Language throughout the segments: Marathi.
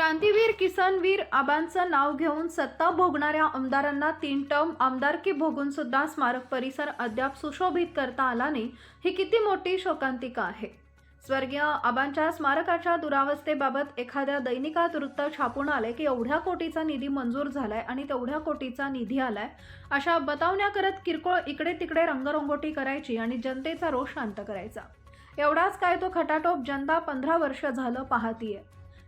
क्रांतीवीर किसनवीर आबांचं नाव घेऊन सत्ता भोगणाऱ्या आमदारांना तीन टर्म आमदारकी भोगून सुद्धा स्मारक परिसर अद्याप सुशोभित करता आला नाही ही किती मोठी शोकांतिका आहे. स्वर्गीय आबांच्या स्मारकाच्या दुरावस्थेबाबत एखाद्या दैनिकात वृत्त छापून आले की एवढ्या कोटीचा निधी मंजूर झालाय आणि तेवढ्या कोटीचा निधी आलाय अशा बतावण्या करत किरकोळ इकडे तिकडे रंगरंगोटी करायची आणि जनतेचा रोष शांत करायचा. एवढाच काय तो खटाटोप जनता पंधरा वर्ष झालं पाहतीये.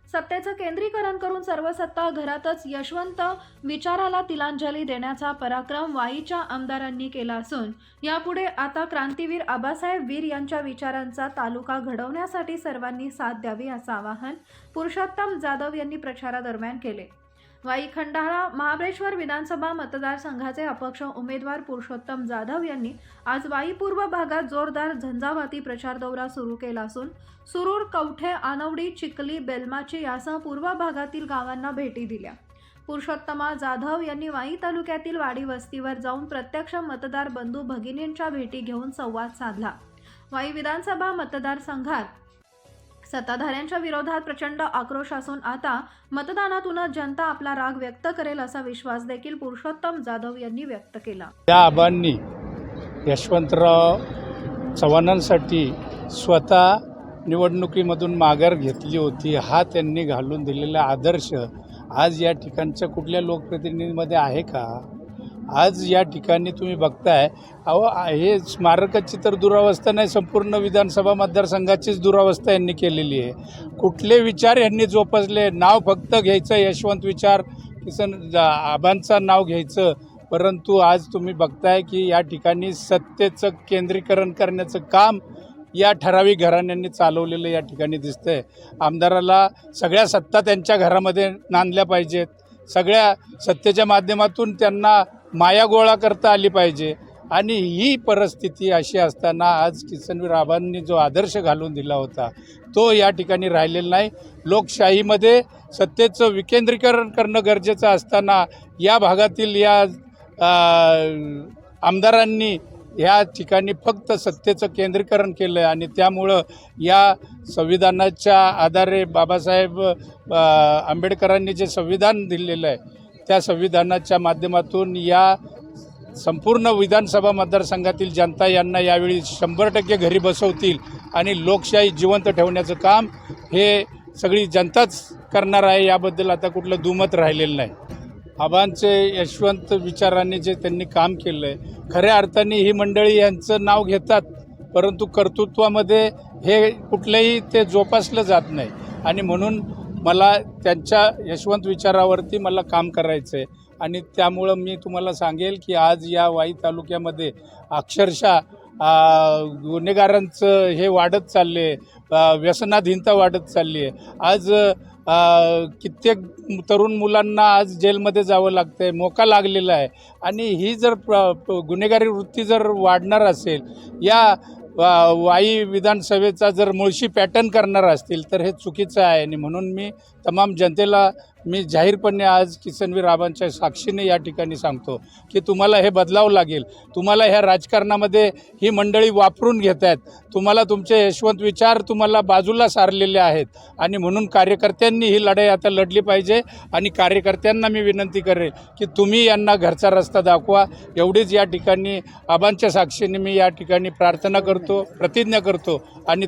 सत्तेचं केंद्रीकरण करून सर्व सत्ता घरातच यशवंत विचाराला तिलांजली देण्याचा पराक्रम वाईच्या आमदारांनी केला असून यापुढे आता क्रांतीवीर आबासाहेब वीर यांच्या विचारांचा तालुका घडवण्यासाठी सर्वांनी साथ द्यावी असं आवाहन पुरुषोत्तम जाधव यांनी प्रचारादरम्यान केले. वाई खंडाळा महाबळेश्वर विधानसभा मतदारसंघाचे अपक्ष उमेदवार पुरुषोत्तम जाधव यांनी आज वाई पूर्व भागात जोरदार झंझावाती प्रचार दौरा सुरू केला असून सुरूर कवठे आनवडी चिखली बेलमाची यासह पूर्व भागातील गावांना भेटी दिल्या. पुरुषोत्तमा जाधव यांनी वाई तालुक्यातील वाडी वस्तीवर जाऊन प्रत्यक्ष मतदार बंधू भगिनींच्या भेटी घेऊन संवाद साधला. वाई विधानसभा मतदारसंघात सत्ताधाऱ्यांच्या विरोधात प्रचंड आक्रोश असून आता मतदानातूनच जनता आपला राग व्यक्त करेल असा विश्वास देखील पुरुषोत्तम जाधव यांनी व्यक्त केला. त्या आबांनी यशवंतराव चव्हाणांसाठी स्वतः निवडणुकीमधून माघार घेतली होती हा त्यांनी घालून दिलेला आदर्श आज या ठिकाणच्या कुठल्या लोकप्रतिनिधीमध्ये आहे का? आज या ठिकाणी तुम्ही बघताय अहो हे स्मारकाची तर दुरावस्था नाही संपूर्ण विधानसभा मतदारसंघाचीच दुरावस्था यांनी केलेली आहे. कुठले विचार यांनी जोपासले? नाव फक्त घ्यायचं यशवंत विचार किसन जा- आबांचं नाव घ्यायचं. परंतु आज तुम्ही बघताय की या ठिकाणी सत्तेचं केंद्रीकरण करण्याचं काम या ठराविक घराण्यांनी चालवलेलं या ठिकाणी दिसतंय. आमदाराला सगळ्या सत्ता त्यांच्या घरामध्ये नांदल्या पाहिजेत. सगळ्या सत्तेच्या माध्यमातून त्यांना माया गोळा करता आली पाहिजे. आणि ही परिस्थिती अशी असताना आज किसनवीर आबांनी जो आदर्श घालून दिला होता तो या ठिकाणी राहिलेला नाही. लोकशाहीमध्ये सत्तेचं विकेंद्रीकरण करणं गरजेचं असताना या भागातील या आमदारांनी ह्या ठिकाणी फक्त सत्तेचं केंद्रीकरण केलं आहे आणि त्यामुळं या संविधानाच्या आधारे बाबासाहेब आंबेडकरांनी जे संविधान दिलेलं आहे त्या संविधानाच्या माध्यमातून या संपूर्ण विधानसभा मतदारसंघातील जनता यांना यावेळी शंभर टक्के घरी बसवतील आणि लोकशाही जिवंत ठेवण्याचं काम हे सगळी जनताच करणार आहे याबद्दल आता कुठलं दुमत राहिलेलं नाही. आबांचे यशवंत विचारांनी जे त्यांनी काम केलं आहे खऱ्या अर्थाने ही मंडळी यांचं नाव घेतात परंतु कर्तृत्वामध्ये हे कुठलंही ते जोपासलं जात नाही. आणि म्हणून मला त्यांच्या यशवंत विचारावरती मला काम करायचं आहे आणि त्यामुळं मी तुम्हाला सांगेल की आज या वाई तालुक्यामध्ये अक्षरशः गुन्हेगारांचं हे वाढत चालले आहे व्यसनाधीनता वाढत चालली आहे आज कित्येक तरुण मुलांना आज जेलमध्ये जावं लागतं आहे मोका लागलेला आहे. आणि ही जर प्र प- गुन्हेगारी वृत्ती जर वाढणार असेल या वाई विधानसभेचा जर मुळशी पॅटर्न करणार असतील तर हे चुकीचं आहे. आणि म्हणून मी तमाम जनतेला मी जाहीरपणे आज किसनवीर राबांच्या साक्षीने या ठिकाणी सांगतो की तुम्हाला हे बदलावं लागेल. तुम्हाला ह्या राजकारणामध्ये ही मंडळी वापरून घेत आहेत. तुम्हाला तुमचे यशवंत विचार तुम्हाला बाजूला सारलेले आहेत. आणि म्हणून कार्यकर्त्यांनी ही लढाई आता लढली पाहिजे आणि कार्यकर्त्यांना मी विनंती करेल की तुम्ही यांना घरचा रस्ता दाखवा. एवढीच या ठिकाणी आबांच्या साक्षीने मी या ठिकाणी प्रार्थना करतो प्रतिज्ञा करतो आणि